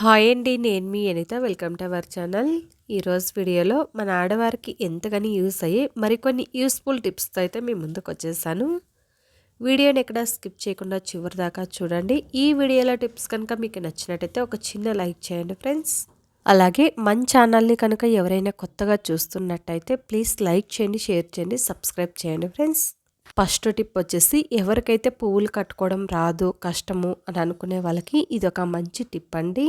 Hi అండి నేను మీ Anitha. Welcome to our channel. ఈరోజు వీడియోలో మన ఆడవారికి ఎంతగానో యూస్ అయ్యి మరికొన్ని యూస్ఫుల్ టిప్స్తో అయితే మీ ముందుకు వచ్చేసాను. వీడియోని ఎక్కడ స్కిప్ చేయకుండా చివరి దాకా చూడండి. ఈ వీడియోలో టిప్స్ కనుక మీకు నచ్చినట్టయితే ఒక చిన్న లైక్ చేయండి ఫ్రెండ్స్. అలాగే మన ఛానల్ని కనుక ఎవరైనా కొత్తగా చూస్తున్నట్టయితే ప్లీజ్ లైక్ చేయండి షేర్ చేయండి సబ్స్క్రైబ్ చేయండి ఫ్రెండ్స్. ఫస్ట్ టిప్ వచ్చేసి ఎవరికైతే పువ్వులు కట్టుకోవడం రాదు కష్టము అని అనుకునే వాళ్ళకి ఇది ఒక మంచి టిప్ అండి.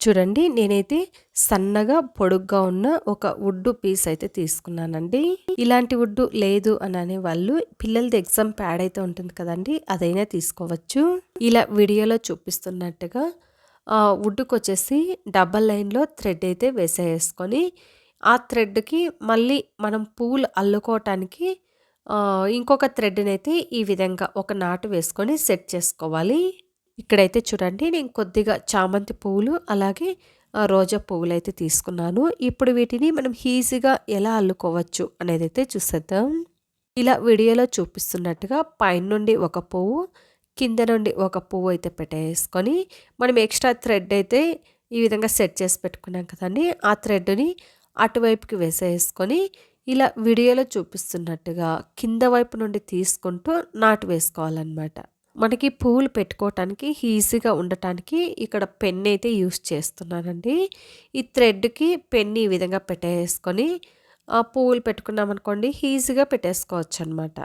చూడండి నేనైతే సన్నగా పొడుగ్గా ఉన్న ఒక వుడ్డు పీస్ అయితే తీసుకున్నానండి. ఇలాంటి వుడ్డు లేదు అని అనే వాళ్ళు పిల్లలది ఎగ్జామ్ ప్యాడ్ అయితే ఉంటుంది కదండి అదైనా తీసుకోవచ్చు. ఇలా వీడియోలో చూపిస్తున్నట్టుగా వుడ్డుకు వచ్చేసి డబల్ లైన్లో థ్రెడ్ అయితే వేసేసుకొని ఆ థ్రెడ్కి మళ్ళీ మనం పూలు అల్లుకోవటానికి ఇంకొక థ్రెడ్ని అయితే ఈ విధంగా ఒక నాటు వేసుకొని సెట్ చేసుకోవాలి. ఇక్కడైతే చూడండి నేను కొద్దిగా చామంతి పువ్వులు అలాగే రోజా పువ్వులు అయితే తీసుకున్నాను. ఇప్పుడు వీటిని మనం ఈజీగా ఎలా అల్లుకోవచ్చు అనేది అయితే చూసేద్దాం. ఇలా వీడియోలో చూపిస్తున్నట్టుగా పైన నుండి ఒక పువ్వు కింద నుండి ఒక పువ్వు అయితే పెట్టేసుకొని మనం ఎక్స్ట్రా థ్రెడ్ అయితే ఈ విధంగా సెట్ చేసి పెట్టుకున్నాం కదండి ఆ థ్రెడ్ని అటువైపుకి వేసేసుకొని ఇలా వీడియోలో చూపిస్తున్నట్టుగా కింద వైపు నుండి తీసుకుంటూ నాటు వేసుకోవాలన్నమాట. మనకి పూలు పెట్టుకోవటానికి ఈజీగా ఉండటానికి ఇక్కడ పెన్ అయితే యూస్ చేస్తున్నానండి. ఈ థ్రెడ్కి పెన్ ఈ విధంగా పెట్టేసుకొని ఆ పువ్వులు పెట్టుకున్నామనుకోండి ఈజీగా పెట్టేసుకోవచ్చు అనమాట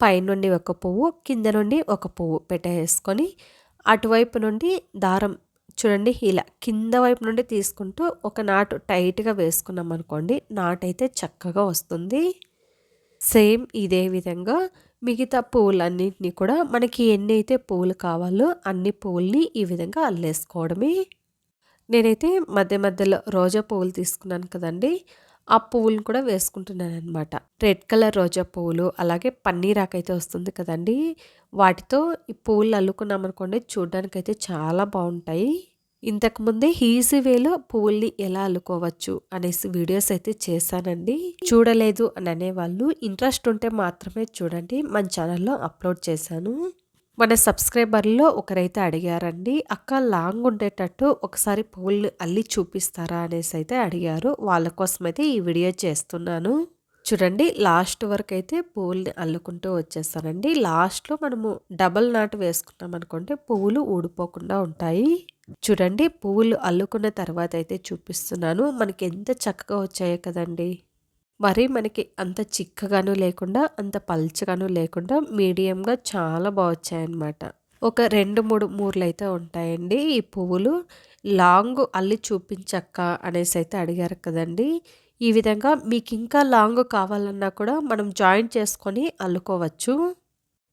పైనుండి ఒక పువ్వు కింద నుండి ఒక పువ్వు పెట్టేసుకొని అటువైపు నుండి దారం చూడండి ఇలా కింద వైపు నుండి తీసుకుంటూ ఒక నాటు టైట్గా వేసుకున్నాం అనుకోండి నాటు అయితే చక్కగా వస్తుంది. సేమ్ ఇదే విధంగా మిగతా పువ్వులన్నింటినీ కూడా మనకి ఎన్ని అయితే పువ్వులు కావాలో అన్ని పువ్వుల్ని ఈ విధంగా అల్లేసుకోవడమే. నేనైతే మధ్య మధ్యలో రోజా పువ్వులు తీసుకున్నాను కదండి. ఆ పువ్వులను కూడా వేసుకుంటున్నాను అనమాట రెడ్ కలర్ రోజా పువ్వులు అలాగే పన్నీరాకైతే వస్తుంది కదండి. వాటితో ఈ పువ్వులు అల్లుకున్నాం అనుకోండి చూడడానికి చాలా బాగుంటాయి. ఇంతకుముందే ఈజీ వేలో పువ్వుల్ని ఎలా అల్లుకోవచ్చు అనేసి వీడియోస్ అయితే చేశానండి. చూడలేదు అని అనేవాళ్ళు ఇంట్రెస్ట్ ఉంటే మాత్రమే చూడండి. మన ఛానల్లో అప్లోడ్ చేశాను. మన సబ్స్క్రైబర్లో ఒకరైతే అడిగారండి అక్క లాంగ్ ఉండేటట్టు ఒకసారి పువ్వుల్ని అల్లి చూపిస్తారా? అనేసి అయితే అడిగారు. వాళ్ళ కోసం అయితే ఈ వీడియో చేస్తున్నాను. చూడండి లాస్ట్ వరకు అయితే పువ్వుల్ని అల్లుకుంటూ వచ్చేస్తానండి. లాస్ట్లో మనము డబల్ నాటు వేసుకున్నాం అనుకుంటే పువ్వులు ఊడిపోకుండా ఉంటాయి. చూడండి పువ్వులు అల్లుకున్న తర్వాత అయితే చూపిస్తున్నాను. మనకి ఎంత చక్కగా వచ్చాయో కదండి. మరి మనకి అంత చిక్కగాను లేకుండా అంత పల్చగాను లేకుండా మీడియంగా చాలా బాగా వచ్చాయన్నమాట. ఒక రెండు మూడు మూరలు అయితే ఉంటాయండి ఈ పువ్వులు. లాంగ్ అల్లి చూపించక్క అనేసి అయితే అడిగారు కదండి. ఈ విధంగా మీకు ఇంకా లాంగ్ కావాలన్నా కూడా మనం జాయింట్ చేసుకొని అల్లుకోవచ్చు.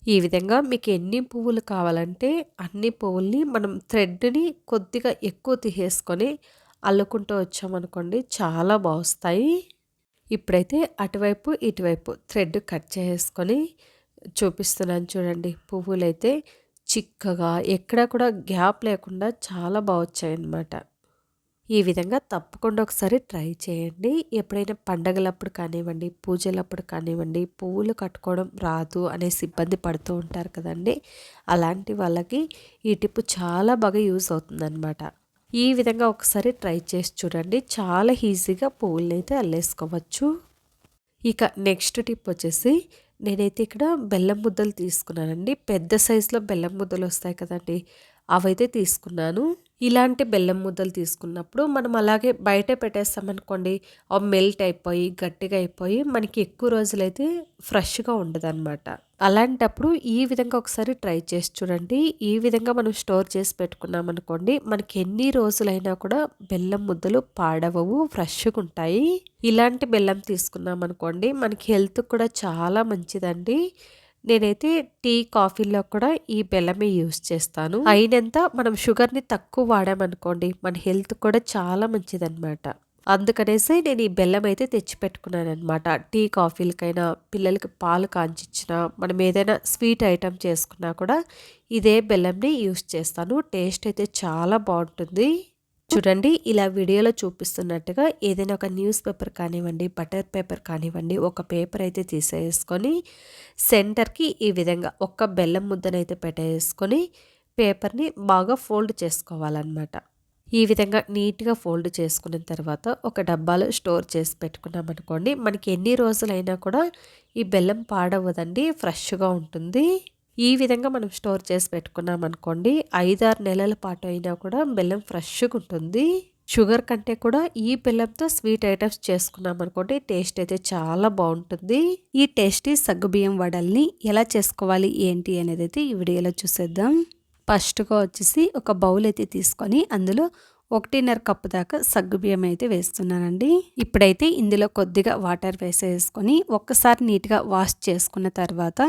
ఈ విధంగా మీకు ఎన్ని పువ్వులు కావాలంటే అన్ని పువ్వుల్ని మనం థ్రెడ్ని కొద్దిగా ఎక్కువ తీసేసుకొని అల్లుకుంటూ వచ్చామనుకోండి చాలా బాగుస్తాయి. ఇప్పుడైతే అటువైపు ఇటువైపు థ్రెడ్ కట్ చేసుకొని చూపిస్తున్నాను చూడండి పువ్వులైతే చిక్కగా ఎక్కడ కూడా గ్యాప్ లేకుండా చాలా బాగా వచ్చాయి అన్నమాట ఈ విధంగా తప్పకుండా ఒకసారి ట్రై చేయండి. ఎప్పుడైనా పండగలప్పుడు కానివ్వండి పూజలప్పుడు కానివ్వండి పువ్వులు కట్టుకోవడం రాదు అనేసి ఇబ్బంది పడుతూ ఉంటారు కదండి. అలాంటి వాళ్ళకి ఈ టిప్ చాలా బాగా యూజ్ అవుతుందన్నమాట. ఈ విధంగా ఒకసారి ట్రై చేసి చూడండి. చాలా ఈజీగా పువ్వులని అయితే అల్లేసుకోవచ్చు. ఇక నెక్స్ట్ టిప్ వచ్చేసి నేనైతే ఇక్కడ బెల్లం ముద్దలు తీసుకున్నానండి. పెద్ద సైజులో బెల్లం ముద్దలు వస్తాయి కదండి అవైతే తీసుకున్నాను. ఇలాంటి బెల్లం ముద్దలు తీసుకున్నప్పుడు మనం అలాగే బయట పెట్టేస్తామనుకోండి అవి మెల్ట్ అయిపోయి గట్టిగా అయిపోయి మనకి ఎక్కువ రోజులైతే ఫ్రెష్గా ఉండదు అనమాట అలాంటప్పుడు ఈ విధంగా ఒకసారి ట్రై చేసి చూడండి. ఈ విధంగా మనం స్టోర్ చేసి పెట్టుకున్నాం అనుకోండి మనకి ఎన్ని రోజులైనా కూడా బెల్లం ముద్దలు పాడవవు ఫ్రెష్గా ఉంటాయి. ఇలాంటి బెల్లం తీసుకున్నాం అనుకోండి మనకి హెల్త్ కూడా చాలా మంచిదండి. నేనైతే టీ కాఫీలో కూడా ఈ బెల్లమే యూస్ చేస్తాను. అయినంత మనం షుగర్ని తక్కువ వాడామనుకోండి మన హెల్త్ కూడా చాలా మంచిదన్నమాట. అందుకనేసి నేను ఈ బెల్లం అయితే తెచ్చిపెట్టుకున్నాను అనమాట టీ కాఫీలకైనా పిల్లలకి పాలు కాంచిచ్చినా మనం ఏదైనా స్వీట్ ఐటెం చేసుకున్నా కూడా ఇదే బెల్లంని యూస్ చేస్తాను. టేస్ట్ అయితే చాలా బాగుంటుంది. చూడండి ఇలా వీడియోలో చూపిస్తున్నట్టుగా ఏదైనా ఒక న్యూస్ పేపర్ కానివ్వండి బటర్ పేపర్ కానివ్వండి ఒక పేపర్ అయితే తీసేసుకొని సెంటర్కి ఈ విధంగా ఒక్క బెల్లం ముద్దనైతే పెట్టేసుకొని పేపర్ని బాగా ఫోల్డ్ చేసుకోవాలన్నమాట. ఈ విధంగా నీట్గా ఫోల్డ్ చేసుకున్న తర్వాత ఒక డబ్బాలో స్టోర్ చేసి పెట్టుకున్నాం అనుకోండి మనకి ఎన్ని రోజులైనా కూడా ఈ బెల్లం పాడవదండి ఫ్రెష్గా ఉంటుంది. ఈ విధంగా మనం స్టోర్ చేసి పెట్టుకున్నాం అనుకోండి ఐదారు నెలల పాటు అయినా కూడా బెల్లం ఫ్రెష్గా ఉంటుంది. షుగర్ కంటే కూడా ఈ బెల్లంతో స్వీట్ ఐటమ్స్ చేసుకున్నాం అనుకోండి టేస్ట్ అయితే చాలా బాగుంటుంది. ఈ టేస్టీ సగ్గుబియ్యం వడల్ని ఎలా చేసుకోవాలి ఏంటి అనేది అయితే ఈ వీడియోలో చూసేద్దాం. ఫస్ట్గా వచ్చేసి ఒక బౌల్ అయితే తీసుకొని అందులో ఒకటిన్నర కప్పు దాకా సగ్గుబియ్యం అయితే వేస్తున్నానండి. ఇప్పుడైతే ఇందులో కొద్దిగా వాటర్ వేసేసుకొని ఒక్కసారి నీట్గా వాష్ చేసుకున్న తర్వాత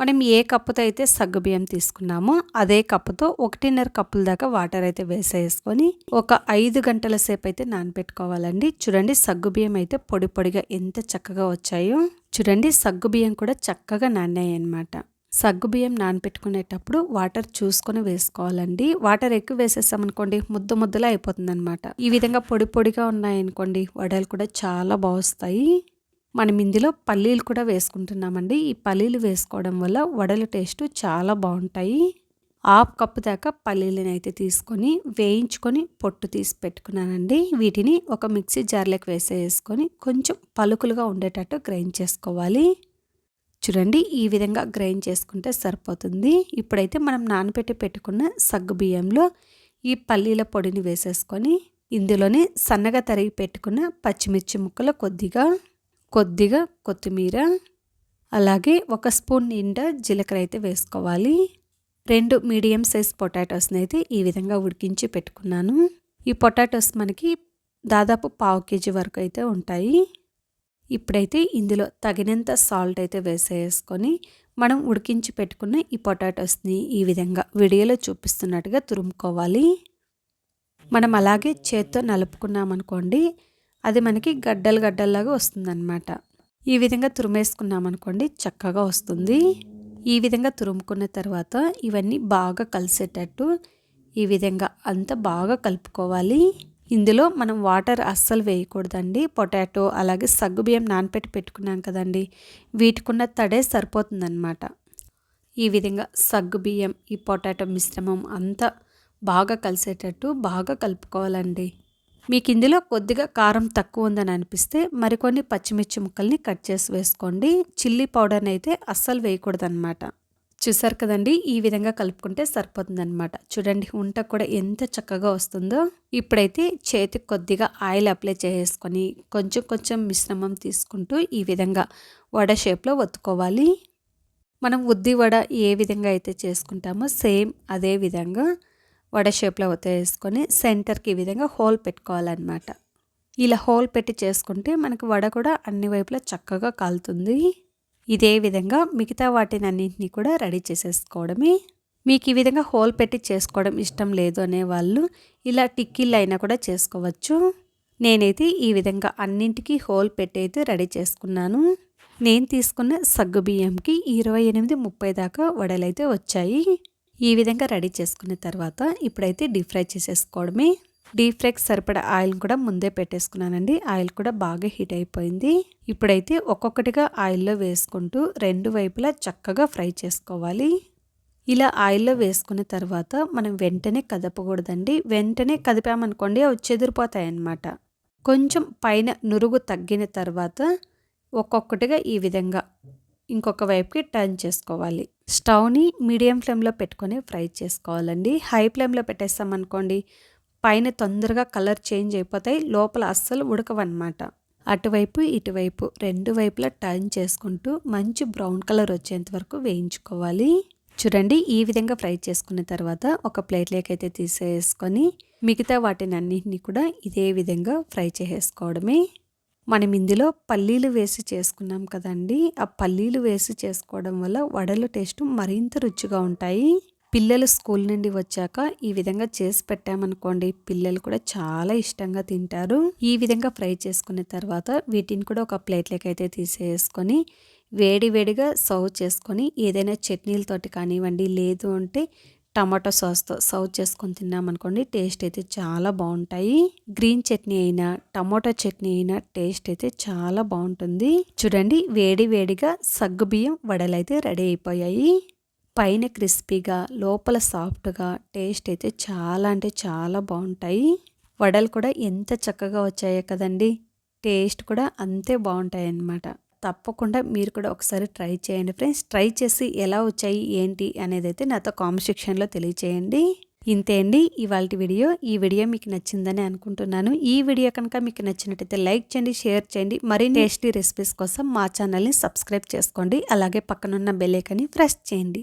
మనం ఏ కప్పుతో అయితే సగ్గుబియ్యం తీసుకున్నామో అదే కప్పుతో ఒకటిన్నర కప్పుల దాకా వాటర్ అయితే వేసేసుకొని ఒక ఐదు గంటల సేపు అయితే నానపెట్టుకోవాలండి చూడండి సగ్గుబియ్యం అయితే పొడి పొడిగా ఎంత చక్కగా వచ్చాయో. చూడండి సగ్గుబియ్యం కూడా చక్కగా నానాయి అన్నమాట సగ్గుబియ్యం నానపెట్టుకునేటప్పుడు వాటర్ చూసుకొని వేసుకోవాలండి. వాటర్ ఎక్కువ వేసేసామనుకోండి ముద్ద ముద్దలా అయిపోతుంది అనమాట ఈ విధంగా పొడి పొడిగా ఉన్నాయనుకోండి వడలు కూడా చాలా బాగుస్తాయి. మనం ఇందులో పల్లీలు కూడా వేసుకుంటున్నామండి. ఈ పల్లీలు వేసుకోవడం వల్ల వడల టేస్ట్ చాలా బాగుంటాయి. హాఫ్ కప్పు దాకా పల్లీలను అయితే తీసుకొని వేయించుకొని పొట్టు తీసి పెట్టుకున్నానండి. వీటిని ఒక మిక్సీ జార్లోకి వేసేసుకొని కొంచెం పలుకులుగా ఉండేటట్టు గ్రైండ్ చేసుకోవాలి. చూడండి ఈ విధంగా గ్రైండ్ చేసుకుంటే సరిపోతుంది. ఇప్పుడైతే మనం నానబెట్టి పెట్టుకున్న సగ్గు బియ్యంలో ఈ పల్లీల పొడిని వేసేసుకొని ఇందులోనే సన్నగా తరిగి పెట్టుకున్న పచ్చిమిర్చి ముక్కలు కొద్దిగా కొద్దిగా కొత్తిమీర అలాగే ఒక స్పూన్ నిండా జీలకర్ర అయితే వేసుకోవాలి. రెండు మీడియం సైజ్ పొటాటోస్ని అయితే ఈ విధంగా ఉడికించి పెట్టుకున్నాను. ఈ పొటాటోస్ మనకి దాదాపు పావు కేజీ వరకు అయితే ఉంటాయి. ఇప్పుడైతే ఇందులో తగినంత సాల్ట్ అయితే వేసేసుకొని మనం ఉడికించి పెట్టుకున్న ఈ పొటాటోస్ని ఈ విధంగా వీడియోలో చూపిస్తున్నట్టుగా తురుముకోవాలి. మనం అలాగే చేత్తో నలుపుకున్నామనుకోండి అది మనకి గడ్డలు గడ్డల్లాగా వస్తుందన్నమాట. ఈ విధంగా తురిమేసుకున్నామనుకోండి చక్కగా వస్తుంది. ఈ విధంగా తురుముకున్న తర్వాత ఇవన్నీ బాగా కలిసేటట్టు ఈ విధంగా అంతా బాగా కలుపుకోవాలి. ఇందులో మనం వాటర్ అస్సలు వేయకూడదండి. పొటాటో అలాగే సగ్గుబియ్యం నానపెట్టి పెట్టుకున్నాం కదండి. వీటికున్న తడే సరిపోతుందన్నమాట. ఈ విధంగా సగ్గుబియ్యం ఈ పొటాటో మిశ్రమం అంతా బాగా కలిసేటట్టు బాగా కలుపుకోవాలండి. మీకు ఇందులో కొద్దిగా కారం తక్కువ ఉందని అనిపిస్తే మరికొన్ని పచ్చిమిర్చి ముక్కల్ని కట్ చేసి వేసుకోండి. చిల్లీ పౌడర్ని అయితే అస్సలు వేయకూడదన్నమాట. చూసారు కదండి? ఈ విధంగా కలుపుకుంటే సరిపోతుందనమాట చూడండి వంట కూడా ఎంత చక్కగా వస్తుందో. ఇప్పుడైతే చేతికి కొద్దిగా ఆయిల్ అప్లై చేసుకొని కొంచెం కొంచెం మిశ్రమం తీసుకుంటూ ఈ విధంగా వడ షేప్లో ఒత్తుకోవాలి. మనం ఉద్ది వడ ఏ విధంగా అయితే చేసుకుంటామో సేమ్ అదే విధంగా వడ షేప్లో వేసుకొని సెంటర్కి ఈ విధంగా హోల్ పెట్టుకోవాలన్నమాట. ఇలా హోల్ పెట్టి చేసుకుంటే మనకు వడ కూడా అన్ని వైపులా చక్కగా కాలుతుంది. ఇదే విధంగా మిగతా వాటిని అన్నింటినీ కూడా రెడీ చేసేసుకోవడమే. మీకు ఈ విధంగా హోల్ పెట్టి చేసుకోవడం ఇష్టం లేదు అనే వాళ్ళు ఇలా టిక్కీలు అయినా కూడా చేసుకోవచ్చు. నేనైతే ఈ విధంగా అన్నింటికి హోల్ పెట్టి అయితే రెడీ చేసుకున్నాను. నేను తీసుకున్న సగ్గు బియ్యంకి ఇరవై ఎనిమిది ముప్పై దాకా వడలైతే వచ్చాయి. ఈ విధంగా రెడీ చేసుకున్న తర్వాత ఇప్పుడైతే డీప్ ఫ్రై చేసేసుకోవడమే. డీప్ ఫ్రైకి సరిపడా ఆయిల్ కూడా ముందే పెట్టేసుకున్నానండి. ఆయిల్ కూడా బాగా హీట్ అయిపోయింది. ఇప్పుడైతే ఒక్కొక్కటిగా ఆయిల్లో వేసుకుంటూ రెండు వైపులా చక్కగా ఫ్రై చేసుకోవాలి. ఇలా ఆయిల్లో వేసుకున్న తర్వాత మనం వెంటనే కదపకూడదండి. వెంటనే కదిపామనుకోండి అవి చెదిరిపోతాయి అన్నమాట కొంచెం పైన నురుగు తగ్గిన తర్వాత ఒక్కొక్కటిగా ఈ విధంగా ఇంకొక వైపుకి టర్న్ చేసుకోవాలి. స్టవ్ని మీడియం ఫ్లేమ్లో పెట్టుకొని ఫ్రై చేసుకోవాలండి. హై ఫ్లేమ్లో పెట్టేస్తామనుకోండి పైన తొందరగా కలర్ చేంజ్ అయిపోతాయి లోపల అస్సలు ఉడకవన్నమాట. అటువైపు ఇటువైపు రెండు వైపులా టర్న్ చేసుకుంటూ మంచి బ్రౌన్ కలర్ వచ్చేంత వరకు వేయించుకోవాలి. చూడండి ఈ విధంగా ఫ్రై చేసుకున్న తర్వాత ఒక ప్లేట్లోకి అయితే తీసేసుకొని మిగతా వాటిని అన్నింటినీ కూడా ఇదే విధంగా ఫ్రై చేసేసుకోవడమే. మనం ఇందులో పల్లీలు వేసి చేసుకున్నాం కదండి ఆ పల్లీలు వేసి చేసుకోవడం వల్ల వడల టేస్ట్ మరింత రుచిగా ఉంటాయి. పిల్లలు స్కూల్ నుండి వచ్చాక ఈ విధంగా చేసి పెట్టామనుకోండి పిల్లలు కూడా చాలా ఇష్టంగా తింటారు. ఈ విధంగా ఫ్రై చేసుకున్న తర్వాత వీటిని కూడా ఒక ప్లేట్లోకి అయితే తీసేసుకొని వేడి వేడిగా సర్వ్ చేసుకొని ఏదైనా చట్నీలతోటి కానివ్వండి లేదు అంటే టమాటో సాస్తో సర్వ్ చేసుకొని తిన్నామనుకోండి టేస్ట్ అయితే చాలా బాగుంటాయి. గ్రీన్ చట్నీ అయినా టమాటో చట్నీ అయినా టేస్ట్ అయితే చాలా బాగుంటుంది. చూడండి వేడి వేడిగా సగ్గు బియ్యం వడలైతే రెడీ అయిపోయాయి. పైన క్రిస్పీగా లోపల సాఫ్ట్గా టేస్ట్ అయితే చాలా అంటే చాలా బాగుంటాయి. వడలు కూడా ఎంత చక్కగా వచ్చాయో కదండి టేస్ట్ కూడా అంతే బాగుంటాయి అన్నమాట తప్పకుండా మీరు కూడా ఒకసారి ట్రై చేయండి ఫ్రెండ్స్. ట్రై చేసి ఎలా వచ్చాయి ఏంటి అనేది అయితే నాతో కామెంట్ సెక్షన్లో తెలియచేయండి. ఇంతే అండి ఇవాళ వీడియో. ఈ వీడియో మీకు నచ్చిందని అనుకుంటున్నాను. ఈ వీడియో కనుక మీకు నచ్చినట్టయితే లైక్ చేయండి షేర్ చేయండి. మరిన్ని టేస్టీ రెసిపీస్ కోసం మా ఛానల్ని సబ్స్క్రైబ్ చేసుకోండి. అలాగే పక్కనున్న బెల్లేకని ప్రెస్ చేయండి.